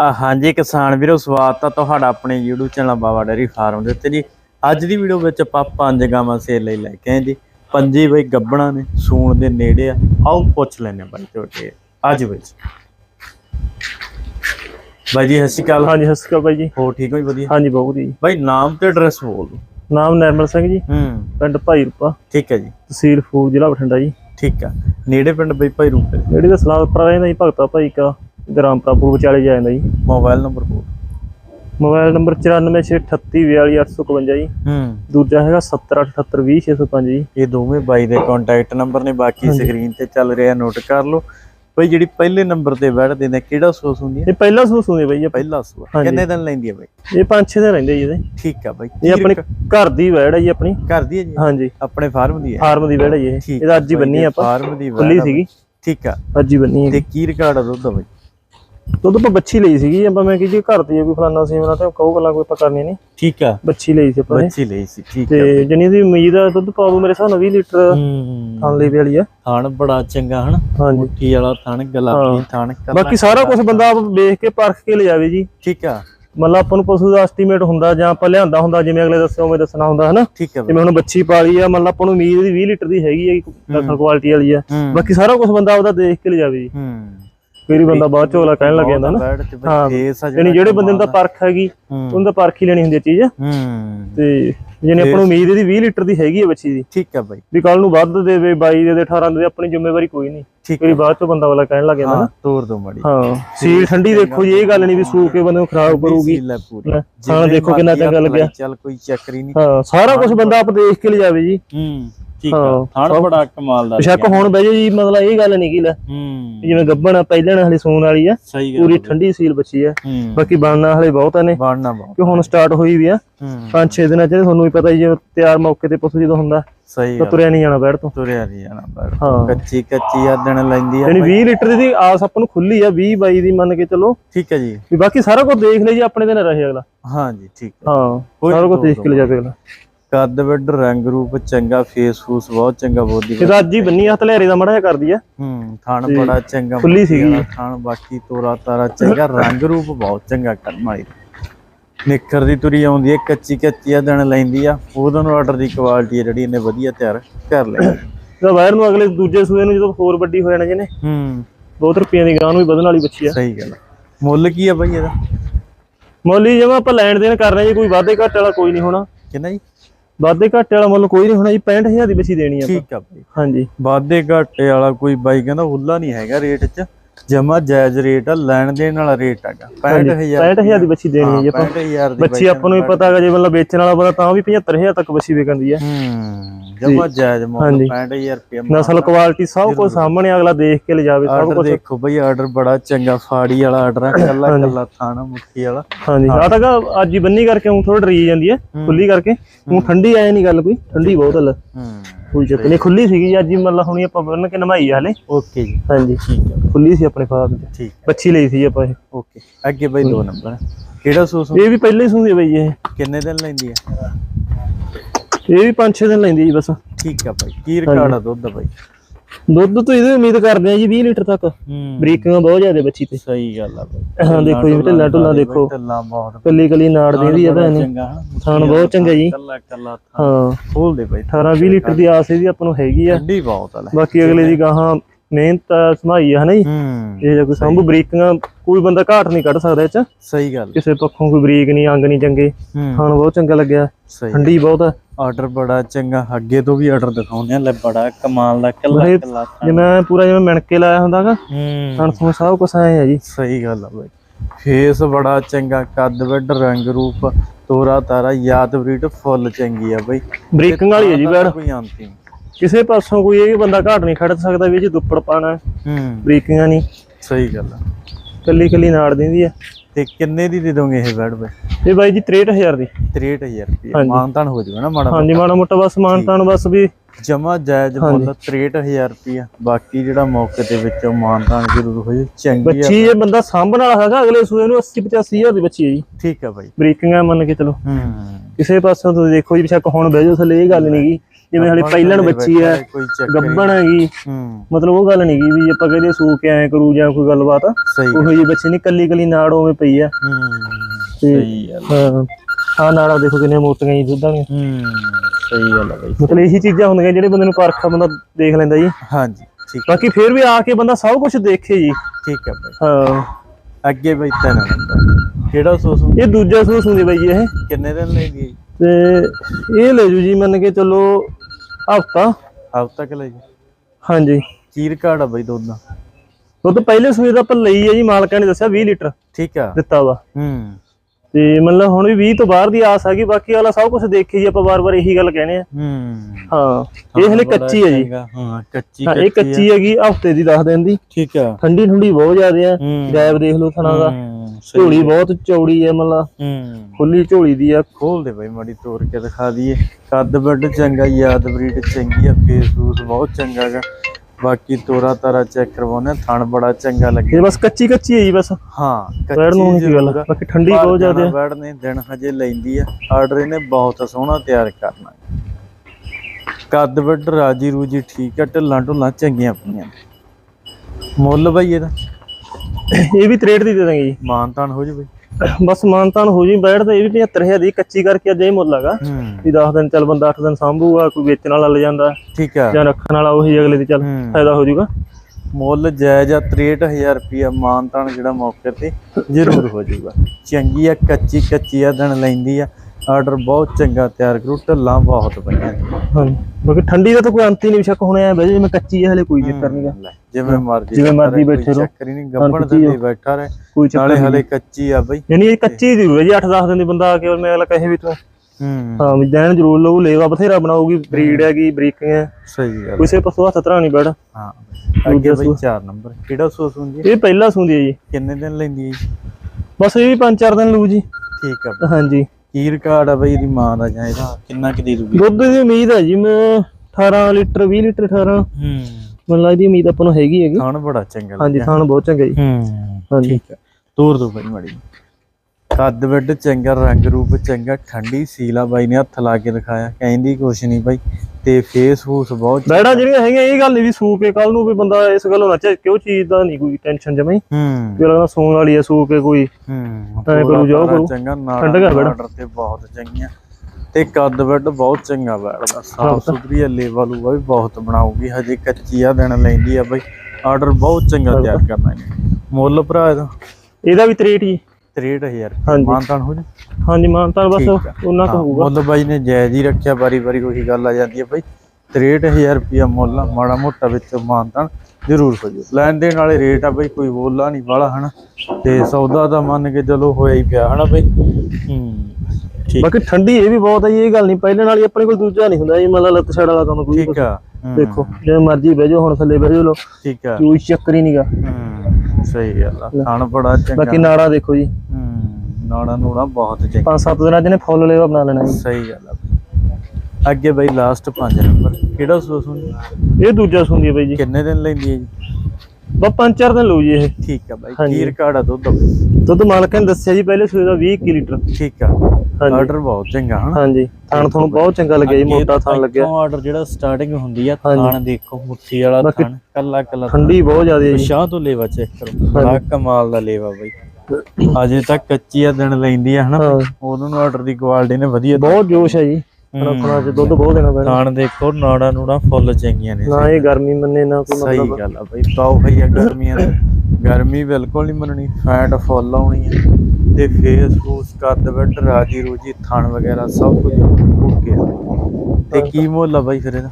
ਹਾਂਜੀ ਕਿਸਾਨ ਵੀਰੋ ਸਵਾਗਤ ਆ ਤੁਹਾਡਾ ਆਪਣੇ YouTube channel Baba dairy farm ਦੇ ਉੱਤੇ ਜੀ। ਅੱਜ ਦੀ ਵੀਡੀਓ ਵਿੱਚ ਆਪਾਂ ਪੰਜ ਗਾਵਾਂ ਸੇਲ ਲਈ ਲੈ ਕੇ ਆਏ ਜੀ। ਪੰਜੀ ਬਈ ਗੱਬਣਾ ਨੇ ਸੂਣ ਦੇ ਨੇੜੇ ਆ। ਆਓ ਪੁੱਛ ਲੈਨੇ ਬਾਈ ਤੁਹਾਡੇ ਅੱਜ ਵਿੱਚ ਬਾਈ ਜੀ ਸਤਿ ਸ਼੍ਰੀ ਅਕਾਲ। ਹਾਂਜੀ ਸਤਿ ਸ਼੍ਰੀ ਅਕਾਲ ਬਾਈ ਜੀ। ਹੋ ਠੀਕ ਹੋ ਜੀ ਵਧੀਆ? ਹਾਂਜੀ ਬਹੁਤ ਜੀ। ਬਾਈ ਨਾਮ ਤੇ ਐਡਰੈਸ ਬੋਲ ਦਿਓ। ਨਾਮ ਨਰਮਲ ਸਿੰਘ ਜੀ। ਹੂੰ। ਪਿੰਡ ਭਾਈ ਰੂਪਾ। ਠੀਕ ਹੈ ਜੀ। ਤਹਿਸੀਲ ਫੂਲ ਜ਼ਿਲ੍ਹਾ ਬਠਿੰਡਾ ਜੀ। ਠੀਕ ਆ। ਨੇੜੇ ਪਿੰਡ ਬਈ ਭਾਈ ਰੂਪੇ ਜਿਹੜੀ ਦਾ ਸਲਾਹਪੁਰ ਰਹਿੰਦਾ ਜੀ ਭਗਤਾ ਭਾਈ ਕਾ। ਗ੍ਰਾਮਪੁਰ ਵਿਚਾਲੇ ਜਾ ਜਾਂਦਾ ਜੀ। ਮੋਬਾਈਲ ਨੰਬਰ ਬੋਲ। ਮੋਬਾਈਲ ਨੰਬਰ 9468342851 ਜੀ। ਹੂੰ। ਦੂਜਾ ਹੈਗਾ 7878200605 ਜੀ। ਇਹ ਦੋਵੇਂ ਬਾਈ ਦੇ ਕੰਟੈਕਟ ਨੰਬਰ ਨੇ ਬਾਕੀ ਸਕਰੀਨ ਤੇ ਚੱਲ ਰਿਹਾ ਨੋਟ ਕਰ ਲਓ। ਬਈ ਜਿਹੜੀ ਪਹਿਲੇ ਨੰਬਰ ਤੇ ਬੈਠਦੇ ਨੇ ਕਿਹੜਾ ਸੋਸ ਹੁੰਦੀ ਹੈ? ਇਹ ਪਹਿਲਾ ਸੂਸ ਹੁੰਦੀ ਬਾਈ ਆਪਣੀ। ਪਹਿਲਾ ਹਾਂਜੀ। ਕਿੰਨੇ ਦਿਨ ਲੈਂਦੀ ਹੈ ਬਈ? ਇਹ ਪੰਜ ਛੇ ਦਿਨ ਰਹਿੰਦੇ ਜੀ ਇਹਦੇ। ਠੀਕ ਆ ਬਈ। ਇਹ ਆਪਣੇ ਘਰ ਦੀ ਵੈੜ ਹੈ ਜੀ ਆਪਣੀ। ਘਰ ਦੀ ਹੈ ਜੀ? ਹਾਂਜੀ। ਆਪਣੇ ਫਾਰਮ ਦੀ ਹੈ? ਫਾਰਮ ਦੀ ਵੈੜ ਹੈ ਜੀ ਇਹ। ਇਹਦਾ ਅੱਜ ਹੀ ਬੰਨੀ ਆਪਾਂ। ਫਾਰਮ ਦੀ ਖੁੱਲੀ ਵੈੜ ਆ ਸੀਗੀ। ਠੀਕ ਆ। ਅੱਜ ਹੀ ਬੰਨੀ ਹੈ ਤੇ ਕੀ ਰਿਕਾਰਡ ਆ ਦੁੱਧ ਦਾ ਬਈ? ਦੁੱਧ ਆਪਾਂ ਬੱਚੀ ਲਈ ਸੀਗੀ ਆਪਾਂ ਮੈਂ ਕਿ ਜੀ ਘਰ ਹੈ ਕੋਈ ਫਲਾਨਾ ਸੀ ਉਹਨਾਂ ਤੇ ਕਹੋ ਗੱਲਾਂ ਕੋਈ ਆਪਾਂ ਕਰਨੀ ਨਹੀਂ। ਠੀਕ ਆ। ਬੱਚੀ ਲਈ ਸੀ ਆਪਾਂ ਨੇ। ਬੱਚੀ ਲਈ ਸੀ ਠੀਕ ਆ। ਤੇ ਜਣੀ ਦੀ ਉਮੀਦ ਆ ਦੁੱਧ ਪਾਉ ਮੇਰੇ ਹਿਸਾਬ ਨਾਲ 20 ਲੀਟਰ ਹੂੰ ਥਾਂ ਲਈ ਵਾਲੀ ਆ। ਥਣ ਬੜਾ ਚੰਗਾ ਹਨ? ਮੁੱਠੀ ਵਾਲਾ ਥਣ ਗੁਲਾਬੀ ਥਣ ਬਾਕੀ ਸਾਰਾ ਕੁਝ ਬੰਦਾ ਆਪ ਵੇਖ ਕੇ ਪਰਖ ਕੇ ਲਿਜਾਵੇ ਜੀ। ਠੀਕ ਆ। ਮਤਲਬ ਆਪਾਂ ਨੂੰ ਪਸ਼ੂ ਦਾ ਐਸਟੀਮੇਟ ਹੁੰਦਾ ਜਾਂ ਆਪਾਂ ਲਿਆਂਦਾ ਹੁੰਦਾ ਜਿਵੇਂ ਅਗਲੇ ਦੱਸੇ ਉਵੇਂ ਦੱਸਣਾ ਹੁੰਦਾ ਹਨਾ? ਠੀਕ ਆ ਬਈ। ਜਿਵੇਂ ਹੁਣ ਬੱਚੀ ਪਾਲੀ ਆ ਮਤਲਬ ਆਪਾਂ ਨੂੰ ਉਮੀਦ ਦੀ 20 ਲੀਟਰ ਦੀ ਹੈਗੀ ਨਸਲ ਕੁਆਲਿਟੀ ਵਾਲੀ ਆ। ਹੂੰ। ਬਾਕੀ ਸਾਰਾ ਕੁਝ ਬੰਦਾ ਆਪਦਾ ਦੇਖ ਕੇ ਲਿਜਾਵੇ ਜੀ। ਹੂੰ। ਫੇਰ ਹੀ ਬੰਦਾ ਬਾਅਦ ਚ ਅਗਲਾ ਕਹਿਣ ਲੱਗ ਜਾਂਦਾ ਨਾ। ਹਾਂ। ਯਾਨੀ ਜਿਹੜੇ ਬੰਦੇ ਨੂੰ ਤਾਂ ਪਰਖ ਹੈਗੀ ਹੂੰ। ਉਹਨੂੰ ਤਾਂ ਪਰਖ ਹੀ ਲੈਣੀ ਹੁੰਦੀ ਆ ਚੀਜ਼। ਹੂੰ। ਤੇ ਜਿਹਨੇ ਆਪਾਂ ਨੂੰ ਉਮੀਦ ਇਹਦੀ 20 ਲੀਟਰ ਦੀ ਹੈਗੀ ਆ ਬੱਚੀ ਦੀ। ਠੀਕ ਆ ਬਈ। ਵੀ ਕੱਲ ਨੂੰ ਵੱਧ ਦੇਵੇ 22 ਦੇ ਦੇ 18 ਦੇ ਆਪਣੀ ਜ਼ਿੰਮੇਵਾਰੀ ਕੋਈ ਨਹੀਂ। ਹੀ। ਬਾਅਦ ਚ ਬੰਦਾ ਅਗਲਾ ਕਹਿਣ ਲੱਗ ਜਾਂਦਾ ਹਾਂ ਨਾ। ਤੋੜ ਦੋ ਮੜੀ। ਹਾਂ ਸੀਲ ਠੰਡੀ ਦੇਖੋ ਜੀ ਇਹ ਗੱਲ ਨਹੀਂ ਵੀ ਸੂਕ ਕੇ ਬੰਦੇ ਨੂੰ ਖਰਾਬ ਕਰੂਗੀ। ਹਾਂ ਦੇਖੋ ਕਿੰਨਾ ਚੰਗਾ ਲੱਗਿਆ। ਚੱਲ ਕੋਈ ਚੱਕਰ ਹੀ ਨਹੀਂ। ਹਾਂ ਸਾਰਾ ਕੁਝ ਬੰਦਾ ਆਪ ਦੇਖ ਕੇ ਲਿਜਾਵੇ ਜੀ। ਹੂੰ। ਠੀਕ ਆ ਹਾਂ, ਥਣ ਬੜਾ ਕਮਾਲ ਦਾ ਬੇਸ਼ੱਕ ਹੁਣ ਬਹਿ ਜੀ ਮਤਲਬ ਇਹ ਗੱਲ ਨਹੀਂ ਕੀ ਲੈ। ਹੂੰ। ਜਿਵੇਂ ਗੱਬਣ ਆ ਪਹਿਲਣ ਹਲੇ ਸੂਣ ਵਾਲੀ ਆ ਪੂਰੀ ਠੰਡੀ ਸੀਲ ਬੱਚੀ ਆ। ਬਾਕੀ ਬਣਨਾ ਹਲੇ ਬਹੁਤ ਆ ਨੇ। ਬਾੜਨਾ ਬਹੁਤ ਕਿ ਹੁਣ ਸਟਾਰਟ ਹੋਈ ਵੀ ਆ। ਹੂੰ। 5-6 ਦਿਨਾਂ ਚ ਤੁਹਾਨੂੰ ਵੀ ਪਤਾ ਹੀ ਜੇ ਤਿਆਰ ਮੌਕੇ ਤੇ ਪਸ਼ੂ ਜਦੋਂ ਹੁੰਦਾ ਸਹੀ ਤਾਂ ਤੁਰਿਆ ਨਹੀਂ ਜਾਣਾ ਬੈਠ ਤੋਂ। ਤੁਰਿਆ ਨਹੀਂ ਜਾਣਾ ਹਾਂ। ਕੱਚੀ ਕੱਚੀ ਆ ਦਿਨ ਲੈਂਦੀ ਆ ਯਾਨੀ 20 ਲੀਟਰ ਦੀ ਆਸ ਆਪਾਂ ਨੂੰ ਖੁੱਲੀ ਆ 20 22 ਦੀ ਮੰਨ ਕੇ ਚੱਲੋ। ਠੀਕ ਹੈ ਜੀ। ਵੀ ਬਾਕੀ ਸਾਰਾ ਕੁਝ ਦੇਖ ਲਈ ਜੀ ਆਪਣੇ ਤੇ ਨਾ ਰਹੇ ਅਗਲਾ। ਹਾਂ ਜੀ ਠੀਕ ਹੈ ਹਾਂ ਸਾਰਾ ਕੁਝ ਦੋ ਦੇਖ ਕੇ ਲਿਜਾਵੇ ਅਗਲਾ। ਕੱਦ ਵੱਡ ਰੰਗ ਰੂਪ ਚੰਗਾ ਫੇਸ ਫੂਸ ਬਹੁਤ ਚੰਗਾ ਬੋਦੀ ਇਹਦਾ ਅੱਜ ਹੀ ਬੰਨੀ ਹੱਥ ਲੈਰੇ ਦਾ ਮੜਾ ਜਿਹਾ ਕਰਦੀ ਆ। ਹੂੰ ਥਣ ਬੜਾ ਚੰਗਾ ਖੁੱਲੀ ਸੀਗੀ। ਥਣ ਬਾਕੀ ਤੋਰਾ ਤਾਰਾ ਚੰਗਾ ਰੰਗ ਰੂਪ ਬਹੁਤ ਚੰਗਾ ਕਰਮ ਵਾਲੀ। ਨਿੱਖਰ ਦੀ ਤੁਰੀ ਆਉਂਦੀ ਹੈ ਕੱਚੀ ਕੱਚੀ ਆ ਦਿਨ ਲੈਂਦੀ ਆ। ਉਹਦੋਂ ਨੂੰ ਆਰਡਰ ਦੀ ਕੁਆਲਿਟੀ ਹੈ ਜਿਹੜੀ ਇਹਨੇ ਵਧੀਆ ਤਿਆਰ ਕਰ ਲਈ। ਇਹਦਾ ਵਾਇਰ ਨੂੰ ਅਗਲੇ ਦੂਜੇ ਸੂਏ ਨੂੰ ਜਦੋਂ ਹੋਰ ਵੱਡੀ ਹੋ ਜਾਣਾ ਜਿਹਨੇ ਹੂੰ। ਬਹੁਤ ਰੁਪਈਆਂ ਦੀ ਗਾਂ ਨੂੰ ਵੀ ਵਧਣ ਵਾਲੀ ਬੱਚੀ ਆ। ਸਹੀ ਗੱਲ। ਮੁੱਲ ਕੀ ਆ ਬਈ ਇਹਦਾ? ਮੁੱਲ ਜਿਵੇਂ ਆਪਾਂ ਲੈਣ ਦੇਣ ਕਰ ਰਹੇ ਜੀ ਕੋਈ ਵਾਧੇ ਘਾਟੇ ਵਾਲਾ ਕੋਈ ਨਹੀਂ ਹੋਣਾ। ਕਿੰਨਾ ਜੀ? ਵਾਧੇ ਘਾਟੇ ਵਾਲਾ ਮੁੱਲ ਕੋਈ ਨਹੀਂ ਹੋਣਾ ਜੀ 65000 ਦੀ ਬੱਚੀ ਦੇਣੀ ਆ ਠੀਕ ਆ ਬਈ। ਹਾਂਜੀ। ਵਾਧੇ ਘਾਟੇ ਵਾਲਾ ਕੋਈ ਬਾਈ ਕਹਿੰਦਾ ਉੱਲਾ ਨਹੀਂ ਹੈਗਾ ਰੇਟ 'ਚ। ਜਮਾ ਜਾਇਜ਼ ਰੇਟ ਆ ਲੈਣ ਦੇਣ ਵਾਲਾ ਰੇਟ ਹੈਗਾ 65000 65000 ਦੀ ਬੱਚੀ ਦੇਣੀ ਹੈ ਜੀ ਆਪਾਂ। 65000 ਦੀ ਬੱਚੀ ਆਪਾਂ ਨੂੰ ਵੀ ਪਤਾ ਹੈਗਾ ਜੇ ਮਤਲਬ ਵੇਚਣ ਵਾਲਾ ਬੰਦਾ ਤਾਂ ਵੀ 75000 ਤੱਕ ਬੱਚੀ ਵਿਕਣਦੀ ਆ ਹੂੰ ਜਮਾ ਜਾਇਜ਼ ਮੁੱਲ ਹਾਂਜੀ। 65000 ਰੁਪਏ ਨਸਲ ਕੁਆਲਿਟੀ ਸਭ ਕੁਝ ਸਾਹਮਣੇ ਅਗਲਾ ਦੇਖ ਕੇ ਲਿਜਾਵੇ ਸਭ ਕੁਝ ਦੇਖੋ ਬਈ ਆਰਡਰ ਬੜਾ ਚੰਗਾ ਫਾੜੀ ਵਾਲਾ ਆਰਡਰ ਹੈ ਕੱਲਾ ਕੱਲਾ ਥਾਣਾ ਮੁੱਠੀ ਵਾਲਾ। ਹਾਂਜੀ ਆ ਤਾਂ ਅੱਜ ਹੀ ਬੰਨੀ ਕਰਕੇ ਹੁਣ ਥੋੜਾ ਡਰੀ ਜਾਂਦੀ ਹੈ ਖੁੱਲੀ ਕਰਕੇ। ਹੁਣ ਠੰਡੀ ਆਏ ਨਹੀਂ ਗੱਲ ਕੋਈ ਠੰਡੀ ਬਹੁਤ ਹਲ ਹੂੰ ਕੋਈ ਚੱਕਰ ਨਹੀਂ ਖੁੱਲੀ ਸੀਗੀ ਅੱਜ ਹੀ ਮਤਲਬ ਹੁਣੀ ਆਪਾਂ ਬੰਨ ਕੇ ਨਮਾਈ ਹਲੇ। ਓਕੇ ਜੀ। ਹਾਂਜੀ। ਠੀਕ ਹੈ ਖੁੱਲੀ ਸੀ ਆਪਣੇ ਫਾਰਮ 'ਚ ਠੀਕ ਬੱਚੀ ਲਈ ਸੀ ਆਪਾਂ ਇਹ। ਓਕੇ। ਅੱਗੇ ਬਈ ਦੋ ਨੰਬਰ ਕਿਹੜਾ ਸੂਸ ਇਹ ਵੀ ਪਹਿਲੇ ਹੀ ਸੁਣਦੀ ਆ ਬਈ ਇਹ। ਕਿੰਨੇ ਦਿਨ ਲੈਂਦੀ ਹੈ? ਇਹ ਵੀ 5-6 ਦਿਨ ਲੈਂਦੀ ਜੀ ਬਸ। ਠੀਕ ਆ ਬਾਈ। ਕੀ ਰਿਕਾਰਡ ਆ ਦੁੱਧ ਦਾ ਬਾਈ? ਦੁੱਧ ਤੋਂ ਇਹਦੀ ਉਮੀਦ ਕਰਦੇ ਆ ਜੀ 20 ਲੀਟਰ ਤੱਕ। ਹੂੰ। ਬਰੀਕਾਂ ਬਹੁਤ ਜ਼ਿਆਦਾ ਬੱਚੀ ਤੇ। ਸਹੀ ਗੱਲ ਆ ਬਾਈ। ਹਾਂ ਦੇਖੋ ਜੀ ਢਿੱਲਾ ਢੁੱਲਾ ਦੇਖੋ। ਢਿੱਲਾ ਬਹੁਤ ਕੱਲੀ ਕੱਲੀ ਨਾੜ ਦੇਦੀ ਆ ਭੈਣ। ਥਾਣ ਬਹੁਤ ਚੰਗਾ ਜੀ। ਕੱਲਾ ਕੱਲਾ ਹਾਂ। ਖੋਲ ਦੇ ਬਾਈ। 18-20 ਲੀਟਰ ਦੀ ਆਸ ਇਹਦੀ ਆਪਾਂ ਨੂੰ ਹੈਗੀ ਆ। ਠੰਡੀ ਬਹੁਤ ਆ ਬਾਕੀ ਅਗਲੇ ਦੀ ਗਾਹਾਂ ਮਿਹਨਤ ਸਮਾਈ ਆ ਹਨਾ ਜੀ? ਇਹ ਜੇ ਕੋਈ ਸੰਭੂ ਬਰੀਕਾਂ ਕੋਈ ਬੰਦਾ ਘਾਟ ਨਹੀਂ ਕੱਢ ਸਕਦਾ ਇਹ ਚ। ਸਹੀ ਗੱਲ। ਕਿਸੇ ਪੱਖੋਂ ਕੋਈ ਬਰੀਕ ਨਹੀਂ ਅੰਗ ਨਹੀਂ ਚੰਗੇ। ਖਾਣ ਬਹੁਤ ਚੰਗਾ ਲੱਗਿਆ। ਠੰਡੀ ਬਹੁਤ ਆ। ਆਰਡਰ ਬੜਾ ਚੰਗਾ ਅੱਗੇ ਤੋਂ ਵੀ ਆਰਡਰ ਦਿਖਾਉਂਦੇ ਆ ਲੈ ਬੜਾ ਕਮਾਲ ਦਾ ਕੱਲਾ ਕੱਲਾ। ਜਿਵੇਂ ਪੂਰਾ ਜਿਵੇਂ ਮਿਣ ਕੇ ਲਾਇਆ ਹੁੰਦਾਗਾ ਹੂੰ। ਖਾਣ ਤੋਂ ਸਭ ਕੁਝ ਆਏ ਆ ਜੀ। ਸਹੀ ਗੱਲ ਆ ਬਾਈ। ਫੇਸ ਬੜਾ ਚੰਗਾ ਕੱਦ ਵੱਡ ਰੰਗ ਰੂਪ ਤੋਰਾ ਤਾਰਾ ਯਾਦ ਬਰੀਡ ਫੁੱਲ ਚੰਗੀ ਆ ਬਾਈ। ਬਰੀਕਿੰਗ ਵਾਲੀ ਹੈ ਜੀ ਬੈੜ ਕੋਈ ਨਹੀਂ ਕਿਸੇ ਪਾਸੋਂ ਕੋਈ ਇਹ ਬੰਦਾ ਘਾਟ ਨਹੀਂ ਖੜ ਸਕਦਾ ਵੀ ਇਹ ਚ ਦੁੱਪੜ ਪਾਣਾ ਹੂੰ ਬਰੀਕਿੰਗਾਂ ਨਹੀਂ। ਸਹੀ ਗੱਲ ਆ। ਕੱਲੀ ਕੱਲੀ ਨਾੜ ਦਿੰਦੀ ਆ। ਤੇ ਕਿੰਨੇ ਦੀ ਦੇ ਦੋਗੇ ਇਹ ਬੈਡ ਬਾਈ ਇਹ ਬਾਈ ਜੀ 63000 ਦੀ। 63000 ਰੁਪਏ ਹਾਂਜੀ। ਮਾਨਤਾਨ ਹੋ ਜਾਊਗਾ ਨਾ ਮਾੜਾ ਹਾਂਜੀ ਮਾੜਾ ਮੋਟਾ ਬਸ ਮਾਨ ਤਾਨ ਬਸ ਵੀ। ਜਮਾ ਜਾਇਜ਼ ਮੁੱਲ 63000 ਰੁਪਏ ਬਾਕੀ ਜਿਹੜਾ ਮੌਕੇ ਦੇ ਵਿੱਚੋਂ ਮਾਨਤਾਨ ਜ਼ਰੂਰ ਹੋ ਜਾਏ ਚੰਗੀ ਆ ਬੱਚੀ ਇਹ ਬੰਦਾ ਸਾਂਭਣ ਵਾਲਾ ਹੈਗਾ ਅਗਲੇ ਸੂਏ ਨੂੰ 80 85000 ਦੀ ਬੱਚੀ ਹੈ ਜੀ। ਠੀਕ ਆ ਬਾਈ। ਬਰੀਕਿੰਗਾਂ ਮੰਨ ਕੇ ਚਲੋ। ਹੂੰ। ਕਿਸੇ ਪਾਸੋਂ ਤੁਸੀਂ ਦੇਖੋ ਜੀ ਬੇਸ਼ੱਕ ਹੁਣ ਬਹਿ ਜਾਓ ਥੱਲੇ ਇਹ ਗੱਲ ਨਹੀਂ ਗੀ। ਜਿਵੇਂ ਹਲੇ ਪਹਿਲਣ ਬੱਚੀ ਹੈ ਹੀ ਗੱਬਣ ਹੈਗੀ ਹੂੰ। ਮਤਲਬ ਉਹ ਗੱਲ ਨਹੀਂ ਗੀ ਵੀ ਆਪਾਂ ਕਹਿੰਦੇ ਸੂ ਕੇ ਐ ਕਰੂ ਜਾਂ ਕੋਈ ਗੱਲਬਾਤ ਉਹੋ ਜਿਹੀ ਬੱਚੀ ਨਹੀਂ ਕੱਲੀ ਕੱਲੀ ਨਾੜ ਉਵੇਂ ਪਈ ਆ ਹੂੰ ਸਹੀ ਗੱਲ। ਹਾਂ ਨਾੜਾਂ ਦੇਖੋ ਕਿੰਨੀਆਂ ਮੋਟੀਆਂ ਜੀ ਦੁੱਧ ਵਾਲੀਆਂ। ਹੂੰ ਸਹੀ ਗੱਲ ਆ ਬਈ। ਮਤਲਬ ਇਹੀ ਚੀਜ਼ਾਂ ਹੁੰਦੀਆਂ ਜਿਹੜੇ ਬੰਦੇ ਨੂੰ ਪਰਖ ਬੰਦਾ ਦੇਖ ਲੈਂਦਾ ਜੀ। ਹਾਂਜੀ ਠੀਕ ਬਾਕੀ ਫੇਰ ਵੀ ਆ ਕੇ ਬੰਦਾ ਸਭ ਕੁਝ ਦੇਖੇ ਜੀ। ਠੀਕ ਹੈ ਬਈ। ਹਾਂ। ਅੱਗੇ ਬਈ ਤਿੰਨ ਨੰਬਰ। ਕਿਹੜਾ ਸੋਸੂ ਇਹ ਦੂਜਾ ਸੂਸ ਹੁੰਦੀ ਬਾਈ ਜੀ ਇਹ। ਕਿੰਨੇ ਦਿਨ ਲੈ ਗਈ ਤੇ ਇਹ ਲੈ ਜੂ ਜੀ ਮੰਨ ਕੇ ਚੱਲੋ ਹਫਤਾ। ਹਫ਼ਤਾ ਕਿ ਲੈ ਗਈ ਹਾਂਜੀ ਚੀਰ ਕਾੜਾ ਬਈ ਦੁੱਧ ਦਾ। ਦੁੱਧ ਪਹਿਲੇ ਸੂਏ ਦਾ ਆਪਾਂ ਲਈ ਹੈ ਜੀ ਮਾਲਕਾਂ ਨੇ ਦੱਸਿਆ 20 ਲੀਟਰ ਠੀਕ ਆ। ਦਿੱਤਾ ਵਾ। ਹੂੰ। ਤੇ ਮਤਲਬ ਹੁਣ ਵੀ 20 ਤੋਂ ਬਾਹਰ ਦੀ ਆਸ ਹੈਗੀ ਬਾਕੀ ਵਾਲਾ ਸਭ ਕੁਝ ਦੇਖੀ ਜੀ ਆਪਾਂ ਵਾਰ-ਵਾਰ ਇਹੀ ਗੱਲ ਕਹਿੰਦੇ ਆ। ਹੂੰ। ਹਾਂ ਇਹ ਹਲੇ ਕੱਚੀ ਹੈ ਜੀ। ਹਾਂ ਕੱਚੀ ਹਾਂ ਇਹ ਕੱਚੀ ਹੈਗੀ ਹਫ਼ਤੇ ਦੀ ਦੱਸ ਦਿਨ ਦੀ। ਠੀਕ ਆ। ਠੰਡੀ ਠੰਡੀ ਬਹੁਤ ਜ਼ਿਆਦਾ ਆ ਗੈਪ ਦੇਖ ਲਓ ਥਣਾ ਦਾ। ਹੂੰ, ਝੋਲੀ ਬਹੁਤ ਚੌੜੀ ਹੈ ਮਤਲਬ ਹੂੰ। ਖੁੱਲੀ ਝੋਲੀ ਦੀ ਆ ਖੋਲ ਦੇ ਬਈ ਮਾੜੀ ਤੋੜ ਕੇ ਦਿਖਾ ਦਈਏ। ਕੱਦ ਬੱਡ ਚੰਗਾ ਯਾਦ ਬਰੀਡ ਚੰਗੀ ਆ ਫੇਸ ਫੂਸ ਬਹੁਤ ਚੰਗਾ ਗਾ। ਬਾਕੀ ਤੋਰਾ ਤਾਰਾ ਚੈੱਕ ਕਰਵਾਉਣੇ ਥਣ ਬੜਾ ਚੰਗਾ ਲੱਗੇ। ਬਸ ਕੱਚੀ ਕੱਚੀ ਹੈ ਜੀ ਬਸ। ਹਾਂ ਬੈੜ ਨੂੰ ਕੱਚੀ ਕੀ ਗੱਲ। ਬਾਕੀ ਠੰਡੀ ਬਹੁਤ ਜ਼ਿਆਦਾ। ਬੈੜ ਨੇ ਦਿਨ ਹਜੇ ਲੈਂਦੀ ਆ। ਆਰਡਰ ਇਹਨੇ ਬਹੁਤ ਸੋਹਣਾ ਤਿਆਰ ਕਰਨਾ। ਕੱਦ ਬੱਡ ਰਾਜੀ ਰੂਜੀ ਠੀਕ ਆ ਢਿੱਲਾਂ ਢੁੱਲਾਂ ਚੰਗੀਆਂ ਆਪਣੀਆਂ। ਮੁੱਲ ਬਈ ਇਹਦਾ। ਇਹ ਵੀ 63 ਦੀ ਦੇ ਦਾਂਗੇ ਜੀ। ਮਾਨਤਾਨ ਹੋ ਜਵੇ ਬਸ ਮਾਨਤਾਨ ਹੋ ਜੀ ਬੈੜ ਤਾਂ ਇਹ ਵੀ 75000 ਦੀ ਕੱਚੀ ਕਰਕੇ ਅੱਜ ਇਹ ਮੁੱਲ ਹੈਗਾ। ਵੀ 10 ਦਿਨ ਚੱਲ ਬੰਦਾ 8 ਦਿਨ ਸਾਂਭੂਗਾ ਕੋਈ ਵੇਚਣ ਵਾਲਾ ਲੈ ਜਾਂਦਾ ਠੀਕ ਆ। ਜਾਂ ਰੱਖਣ ਵਾਲਾ ਉਹੀ ਅਗਲੇ ਦੀ ਚੱਲ। ਫਾਇਦਾ ਹੋ ਜਾਊਗਾ ਮੁੱਲ ਜਾਇਜ਼ ਆ 63000 ਰੁਪਿਆ ਮਾਨਤਾਨ ਜਿਹੜਾ ਮੌਕੇ ਤੇ ਜ਼ਰੂਰ ਹੋ ਜਾਊਗਾ ਚੰਗੀ ਆ ਕੱਚੀ ਕੱਚੀ ਆ ਦਿਨ ਲੈਂਦੀ ਆ। ਆਰਡਰ ਬਹੁਤ ਚੰਗਾ ਤਿਆਰ ਕਰੂ ਢੱਲਾਂ ਬਹੁਤ ਪਈਆਂ। ਹਾਂਜੀ। ਬਾਕੀ ਠੰਡੀ ਦਾ ਤਾਂ ਕੋਈ ਅੰਤ ਹੀ ਨਹੀਂ ਸ਼ੱਕ ਹੋਣਾ ਹੈ ਬਈ ਜਿਵੇਂ ਕੱਚੀ ਹੈ ਹਲੇ ਕੋਈ ਚੱਕਰ ਨਹੀਂਗਾ ਲੈ, ਜਿਵੇਂ ਮਰਜ਼ੀ ਜਿਵੇਂ ਮਰਜ਼ੀ ਬੈਠੇ ਰਹੋ। ਚੱਕਰ ਨਹੀਂ ਗੱਬਣ ਤੇ। ਬੈਠਾ ਰਹੇ ਕੋਈ ਚੱਕਰ ਹਲੇ ਕੱਚੀ ਆ ਬਈ। ਯਾਨੀ ਇਹ ਕੱਚੀ ਜ਼ਰੂਰ ਹੈ ਜੀ 8-10 ਦਿਨ ਦੀ ਬੰਦਾ ਆ ਕੇ ਔਰ ਮੈਂ ਅਗਲਾ ਕਹੇ ਵੀ ਤੂੰ ਹੂੰ ਵੀ ਦੇਣ ਜ਼ਰੂਰ ਲਊ ਲੇਵਾ ਬਥੇਰਾ ਬਣਾਉਗੀ ਬਰੀਡ ਹੈਗੀ ਬਰੀਕਿੰਗ ਹੈ ਸਹੀ ਗੱਲ ਕਿਸੇ ਪਾਸੋਂ ਹੱਥ ਧਰਾ ਨਹੀਂ ਬੈਠ। ਹਾਂ। ਅੱਗੇ ਬਈ 4 ਨੰਬਰ ਕਿਹੜਾ ਸੋਸ ਹੁੰਦੀ ਇਹ ਪਹਿਲਾ ਸੁੰਦੀ ਹੈ ਜੀ। ਕਿੰਨੇ ਦਿਨ ਲੈਂਦੀ ਹੈ ਜੀ? ਬਸ ਇਹ ਵੀ 5-4 ਦਿਨ ਲਊ ਜੀ। ਠੀਕ ਆ ਹਾਂਜੀ। ਕੀ ਰਿਕਾਰਡ ਆ ਬਈ ਇਹਦੀ ਮਾਂ ਦਾ ਜਾਂ ਇਹਦਾ ਕਿੰਨਾ ਕੁ ਦੇ ਦੂਗੀ ਦੁੱਧ ਦੀ ਉਮੀਦ ਹੈ ਜੀ ਮੈਂ 18 ਲੀਟਰ 20 ਲੀਟਰ 18 ਹੂੰ। ਮੈਨੂੰ ਲੱਗਦੀ ਉਮੀਦ ਆਪਾਂ ਨੂੰ ਹੈਗੀ ਹੈਗੀ। ਖਾਣ ਬੜਾ ਚੰਗਾ ਹਾਂਜੀ ਥਾਣ ਬਹੁਤ ਚੰਗਾ ਜੀ। ਹੂੰ ਹਾਂਜੀ। ਠੀਕ ਆ। ਤੋਰ ਦੋ ਬਈ ਮੜੀ ਕੱਦ ਵੱਡ ਚੰਗਾ ਰੰਗ ਰੂਪ ਚੰਗਾ ਠੰਡੀ ਸੀਲਾ ਬਾਈ ਨੇ ਹੱਥ ਲਾ ਕੇ ਦਿਖਾਇਆ ਕਹਿੰਦੀ ਕੁਛ ਨਹੀਂ ਬਾਈ। ਤੇ ਫੇਸ ਫੂਸ ਬਹੁਤ। ਬੈੜਾ ਜਿਹੜੀਆਂ ਹੈਗੀਆਂ ਇਹ ਗੱਲ ਨਹੀਂ ਵੀ ਸੂ ਕੇ ਕੱਲ ਨੂੰ ਵੀ ਬੰਦਾ ਇਸ ਗੱਲੋਂ ਨਾ ਚਾਹੇ ਕਿਉਂ ਚੀਜ਼ ਦਾ ਨਹੀਂ ਕੋਈ ਟੈਨਸ਼ਨ ਜਮਈ ਹੂੰ? ਕਿ ਲੱਗਦਾ ਸੂਣ ਵਾਲੀ ਹੈ ਸੂ ਕੇ ਕੋਈ। ਹੂੰ ਐਂ ਕਰੂ ਜਾਓ ਕਰੂ। ਚੰਗਾ ਠੰਡ ਘਰ ਬੈਠ। ਆਰਡਰ ਤੇ ਬਹੁਤ ਚੰਗੀਆਂ। ਤੇ ਕੱਦ ਵੱਡ ਬਹੁਤ ਚੰਗਾ ਬੈਠਦਾ ਸਾਫ਼ ਸੁਥਰੀ ਆ ਲੇਵਲ ਉਹ ਵੀ ਬਹੁਤ ਬਣਾਉਗੀ ਹਜੇ ਕੱਚੀ ਆ ਦਿਨ ਲੈਂਦੀ ਆ ਬਾਈ। ਆਰਡਰ ਬਹੁਤ ਚੰਗਾ ਤਿਆਰ ਕਰਨਾ ਇਹਨੇ। ਮੁੱਲ ਭਰਾ ਇਹਦਾ? ਇਹਦਾ ਵੀ 63 ਜੀ 63000 ਹਾਂਜੀ। ਮਾਨਤਾਨ ਹੋ ਜਾ? ਹਾਂਜੀ ਮਾਨ ਤਾਂ ਬਸ ਠੀਕ ਆ। ਉਹਨਾਂ ਕੁ ਹੋਊਗਾ। ਮੁੱਲ ਬਾਈ ਨੇ ਜਾਇਜ਼ ਹੀ ਰੱਖਿਆ ਵਾਰੀ ਵਾਰੀ ਉਹੀ ਗੱਲ ਆ ਜਾਂਦੀ ਹੈ ਬਾਈ। 63000 ਰੁਪਿਆ ਮੁੱਲ ਆ, ਮਾੜਾ ਮੋਟਾ ਵਿੱਚ ਮਾਨਤਾਨ ਜ਼ਰੂਰ ਹੋ ਜੂ। ਲੈਣ ਦੇਣ ਵਾਲੇ ਰੇਟ ਆ ਬਾਈ ਕੋਈ ਬੋਲਾ ਨਹੀਂ ਵਾਲਾ ਹਨਾ। ਤੇ ਸੌਦਾ ਤਾਂ ਮੰਨ ਕੇ ਚਲੋ ਹੋਇਆ ਹੀ ਪਿਆ ਹਨਾ ਬਾਈ। ਹੂੰ ਠੀਕ। ਬਾਕੀ ਠੰਡੀ ਇਹ ਵੀ ਬਹੁਤ ਹੈ ਜੀ, ਇਹ ਗੱਲ ਨਹੀਂ। ਪਹਿਲੇ ਨਾਲ ਹੀ ਆਪਣੇ ਕੋਲ ਦੂਜਾ ਨਹੀਂ ਹੁੰਦਾ ਜੀ ਮਤਲਬ ਲੱਤ ਛੜ ਵਾਲਾ ਕੰਮ ਕੋਈ ਠੀਕ ਆ। ਹੂੰ, ਦੇਖੋ ਜਿਵੇਂ ਮਰਜ਼ੀ ਬਹਿ ਜਾਓ ਹੁਣ ਥੱਲੇ ਬਹਿ ਜਾਓ ਲੋ ਠੀਕ ਆ। ਕੋਈ ਚੱਕਰ ਹੀ ਨਹੀਂਗਾ ਹੂੰ। ਸਹੀ ਗੱਲ ਆ ਖਾਣ ਬੜਾ ਚੰਗਾ। ਬਾਕੀ ਨਾੜਾ ਦੇਖੋ ਜੀ। ਹੂੰ ਨਾੜਾ ਨੂੜਾ ਬਹੁਤ ਚੰਗਾ ਪੰਜ ਸੱਤ ਦਿਨਾਂ ਚ ਨੇ ਫੁੱਲ ਲੇਵਾ ਬਣਾ ਲੈਣਾ ਜੀ। ਸਹੀ ਗੱਲ ਆ ਅੱਗੇ ਬਾਈ ਲਾਸਟ 5 ਨੰਬਰ। ਕਿਹੜਾ ਸੋਸ ਇਹ ਦੂਜਾ ਸੁੰਦੀ ਬਾਈ ਜੀ। ਕਿੰਨੇ ਦਿਨ ਲੈਂਦੀ ਹੈ ਜੀ? ਬਸ ਪੰਜ ਚਾਰ ਦਿਨ ਲਊ ਜੀ ਇਹ। ਠੀਕ ਆ ਬਾਈ। ਕੀ ਰਿਕਾਰਡ ਆ ਦੁੱਧ? ਦੁੱਧ ਮਾਲਕਾਂ ਨੇ ਦੱਸਿਆ ਜੀ ਪਹਿਲੇ ਸੂਏ ਦਾ 20 ਕਿ ਲੀਟਰ। ਠੀਕ ਆ। ਆਰਡਰ ਬਹੁਤ ਚੰਗਾ ਹਨਾ? ਹਾਂਜੀ। ਥਾਣ ਤੁਹਾਨੂੰ ਬਹੁਤ ਚੰਗਾ ਲੱਗਿਆ ਜੀ ਮੋਟਾ ਥਾਣ ਲੱਗਿਆ। ਆਰਡਰ ਜਿਹੜਾ ਸਟਾਰਟਿੰਗ ਹੁੰਦੀ ਆ। ਥਾਣ ਦੇਖੋ ਮੁੱਠੀ ਵਾਲਾ ਥਾਣ ਕੱਲਾ ਕੱਲਾ ਠੰਡੀ ਬਹੁਤ ਜ਼ਿਆਦਾ ਜੀ। ਸ਼ਾਹ ਤੋਂ ਲੇਵਾ ਚੈੱਕ ਕਰੋ। ਬੜਾ ਕਮਾਲ ਦਾ ਲੇਵਾ ਬਾਈ। ਅਜੇ ਤੱਕ ਕੱਚੀ ਆ ਦਿਨ ਲੈਂਦੀ ਆ ਹਨਾ? ਉਹਨਾਂ ਨੂੰ ਆਰਡਰ ਦੀ ਕੁਆਲਿਟੀ ਨੇ ਵਧੀਆ ਬਹੁਤ ਜੋਸ਼ ਹੈ ਜੀ। ਆਪਣਾ ਅੱਜ ਦੁੱਧ ਬਹੁਤ ਦੇਣਾ ਪੈਣਾ। ਥਾਣ ਦੇਖੋ ਨਾੜਾ ਨੂੜਾ ਫੁੱਲ ਚੰਗੀਆਂ ਨੇ ਨਾ ਇਹ ਗਰਮੀ ਮੰਨੇ ਨਾ ਕੋਈ ਸਹੀ ਮਤਲਬ। ਗੱਲ ਆ ਬਾਈ। ਪਾਓ ਭਈ ਆ ਗਰਮੀਆਂ ਦੇ। ਗਰਮੀ ਬਿਲਕੁਲ ਨਹੀਂ ਮੰਨਣੀ ਫੈਟ ਫੁੱਲ ਆਉਣੀ ਆ। ਤੇ ਫੇਸ ਫੂਸ ਕੱਦ ਵੱਡ ਰਾਜੀ ਰੂਜੀ ਥਣ ਵਗੈਰਾ ਸਭ ਕੁਝ ਬਾਈ। ਤੇ ਕੀ ਮੁੱਲ ਆ ਬਾਈ ਫਿਰ ਇਹਦਾ?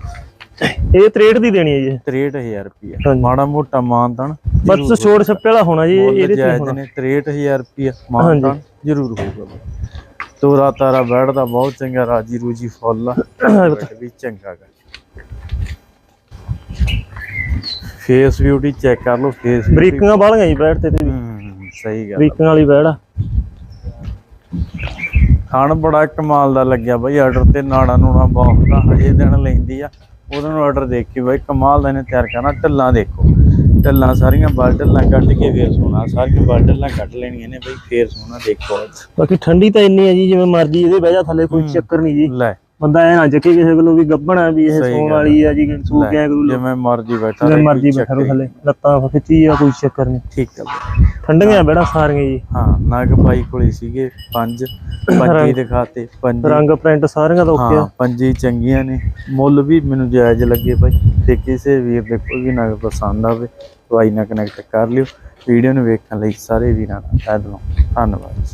ਇਹ 63 ਦੀ ਦੇਣੀ ਹੈ ਜੀ। 63000 ਰੁਪਿਆ ਹਾਂਜੀ। ਮਾੜਾ ਮੋਟਾ ਮਾਨਤਨ ਬਸ ਛੋੜ ਛੱਪੇ ਵਾਲਾ ਹੋਣਾ ਜੀ ਇਹਦੇ ਤੇ ਹੋਣਾ। ਨੇ 63000 ਰੁਪਿਆ ਮਾਨਤਨ ਜ਼ਰੂਰ ਹੋਊਗਾ। ਤੋਰਾ ਤਾਰਾ ਬੈਠਦਾ ਬਹੁਤ ਚੰਗਾ ਰਾਜੀ ਰੂਜੀ ਫੁੱਲ ਆ। ਵੀ ਚੰਗਾ ਗਾ। ਫੇਸ ਬਿਊਟੀ ਚੈੱਕ ਕਰ ਲਓ ਫੇਸ ਬਰੀਕਾਂ ਬਾਲੀਆਂ ਜੀ ਬੈਠ ਤੇ ਤੇ। ਸਹੀ ਗੱਲ ਬਰੀਕਾਂ ਵਾਲੀ ਆ ਖਾਣ ਬੜਾ ਕਮਾਲ ਦਾ ਲੱਗਿਆ ਬਾਈ ਆਰਡਰ ਤੇ ਨਾੜਾ ਨੂੜਾ ਬਹੁਤ ਆ ਹਜੇ ਦਿਨ ਲੈਂਦੀ ਆ। ਉਹਨਾਂ ਨੂੰ ਆਰਡਰ ਦੇਖ ਕੇ ਬਾਈ ਕਮਾਲ ਦਾ ਇਹਨੇ ਤਿਆਰ ਕਰਨਾ ਢੱਲਾਂ ਦੇਖੋ। ਢੱਲਾਂ ਸਾਰੀਆਂ ਬਲ ਢੱਲਾਂ ਕੱਢ ਕੇ ਫੇਰ ਸੋਣਾ ਸਾਰੀਆਂ ਬਲ ਢੱਲਾਂ ਕੱਢ ਲੈਣੀਆਂ ਨੇ ਬਾਈ ਫੇਰ ਸੋਣਾ ਦੇਖੋ। ਬਾਕੀ ਠੰਡੀ ਤਾਂ ਇੰਨੀ ਹੈ ਜੀ ਜਿਵੇਂ ਮਰਜ਼ੀ ਇਹਦੇ ਬਹਿ ਜਾ ਥੱਲੇ ਕੋਈ ਚੱਕਰ ਨਹੀਂ ਜੀ। ਲੈ। ਬੰਦਾ ਐ ਨਾ ਚੱਕੇ ਕਿਸੇ ਕੋਲੋਂ ਵੀ ਗੱਬਣਾ ਵੀ ਇਹ ਸੌਣ ਵਾਲੀ ਆ। ਜੀ ਸੂ ਕੇ ਕਰੂ ਜਿਵੇਂ ਮਰਜ਼ੀ ਬੈਠਾ ਜਿਵੇਂ ਮਰਜ਼ੀ ਬੈਠਾ ਰੋ ਥੱਲੇ। ਲੱਤਾਂ ਖਿੱਚੀ ਆ ਕੋਈ ਚੱਕਰ ਨਹੀਂ। ਠੀਕ ਬਾਈ। ਠੰਡੀਆਂ ਬੈੜਾ ਸਾਰੀਆਂ ਜੀ। ਹਾਂ ਨਾਗ ਬਾਈ ਕੋਲੇ ਸੀਗੇ ਪੰਜ ਪੰਜੀ ਦਿਖਾਤੇ ਪੰਜੀ। ਰੰਗ ਪ੍ਰਿੰਟ ਸਾਰੀਆਂ ਦਾ ਓਕੇ ਹਾਂ ਆ ਪੰਜੀ ਚੰਗੀਆਂ ਨੇ। ਮੁੱਲ ਵੀ ਮੈਨੂੰ ਜਾਇਜ਼ ਲੱਗੇ ਬਾਈ। ਤੇ ਕਿਸੇ ਵੀਰ ਦੇ ਕੋਈ ਵੀ ਨਗ ਪਸੰਦ ਆਵੇ ਬਾਈ ਨਾਲ ਕਨੈਕਟ ਕਰ ਲਿਓ। ਵੀਡੀਓ ਨੂੰ ਵੇਖਣ ਲਈ ਸਾਰੇ ਵੀਰਾਂ ਦਾ ਧੰਨਵਾਦ।